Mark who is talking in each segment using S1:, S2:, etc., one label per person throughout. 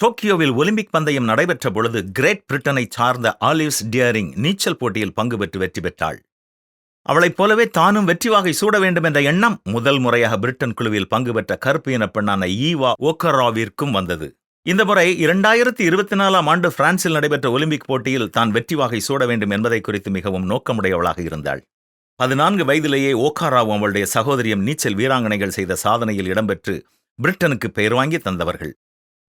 S1: டோக்கியோவில் ஒலிம்பிக் பந்தயம் நடைபெற்ற பொழுது கிரேட் பிரிட்டனை சார்ந்த ஆலிவ்ஸ் டியரிங் நீச்சல் போட்டியில் பங்கு பெற்று வெற்றி பெற்றாள். அவளைப் போலவே தானும் வெற்றி வாகை சூட வேண்டும் என்ற எண்ணம் முதல் முறையாக பிரிட்டன் குழுவில் பங்கு பெற்ற கருப்பு இன பெண்ணான ஈவா ஓக்கராவிற்கும் வந்தது. இந்த முறை இரண்டாயிரத்தி இருபத்தி நாலாம் ஆண்டு பிரான்சில் நடைபெற்ற ஒலிம்பிக் போட்டியில் தான் வெற்றி வாகை சூட வேண்டும் என்பதை குறித்து மிகவும் நோக்கமுடையவளாக இருந்தாள். பதினான்கு வயதிலேயே ஓக்காராவும் அவளுடைய சகோதரியும் நீச்சல் வீராங்கனைகள் செய்த சாதனையில் இடம்பெற்று பிரிட்டனுக்கு பெயர் வாங்கி தந்தவர்கள்.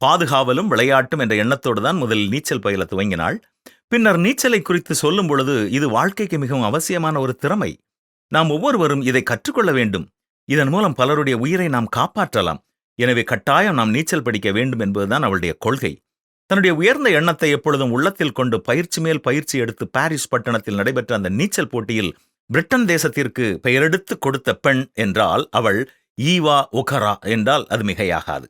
S1: பாதுகாவலும் விளையாட்டும் என்ற எண்ணத்தோடு தான் முதலில் நீச்சல் பயில துவங்கினாள். பின்னர் நீச்சலை குறித்து சொல்லும் பொழுது இது வாழ்க்கைக்கு மிகவும் அவசியமான ஒரு திறமை. நாம் ஒவ்வொருவரும் இதை கற்றுக்கொள்ள வேண்டும். இதன் மூலம் பலருடைய உயிரை நாம் காப்பாற்றலாம். எனவே கட்டாயம் நாம் நீச்சல் படிக்க வேண்டும் என்பதுதான் அவளுடைய கொள்கை. தன்னுடைய உயர்ந்த எண்ணத்தை எப்பொழுதும் உள்ளத்தில் கொண்டு பயிற்சி மேல் பயிற்சி எடுத்து பாரிஸ் பட்டணத்தில் நடைபெற்ற அந்த நீச்சல் போட்டியில் பிரிட்டன் தேசத்திற்கு பெயரெடுத்து கொடுத்த பெண் என்றால் அவள் ஈவா ஒகரா என்றால் அது மிகையாகாது.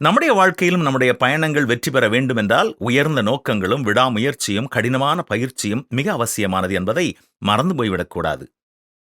S1: நம்முடைய வாழ்க்கையிலும் நம்முடைய பயணங்கள் வெற்றி பெற வேண்டுமென்றால் உயர்ந்த நோக்கங்களும் விடாமுயற்சியும் கடினமான பயிற்சியும் மிக அவசியமானது என்பதை மறந்து போய்விடக்கூடாது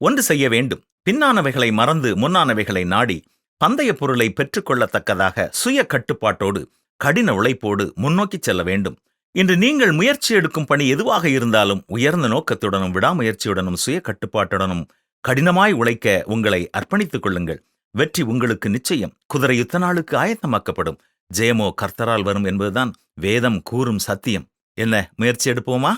S1: ஒன்று செய்ய வேண்டும். பின்னானவைகளை மறந்து முன்னானவைகளை நாடி பந்தய பொருளை பெற்றுக்கொள்ளத்தக்கதாக சுய கட்டுப்பாட்டோடு கடின உழைப்போடு முன்னோக்கி செல்ல வேண்டும். இன்று நீங்கள் முயற்சி எடுக்கும் பணி எதுவாக இருந்தாலும் உயர்ந்த நோக்கத்துடனும் விடாமுயற்சியுடனும் சுய கட்டுப்பாட்டுடனும் கடினமாய் உழைக்க உங்களை அர்ப்பணித்துக் கொள்ளுங்கள். வெற்றி உங்களுக்கு நிச்சயம். குதிரை யுத்த நாளுக்கு ஆயத்தமாக்கப்படும். ஜெயமோ கர்த்தரால் வரும் என்பதுதான் வேதம் கூறும் சத்தியம். என்ன முயற்சி எடுப்போமா?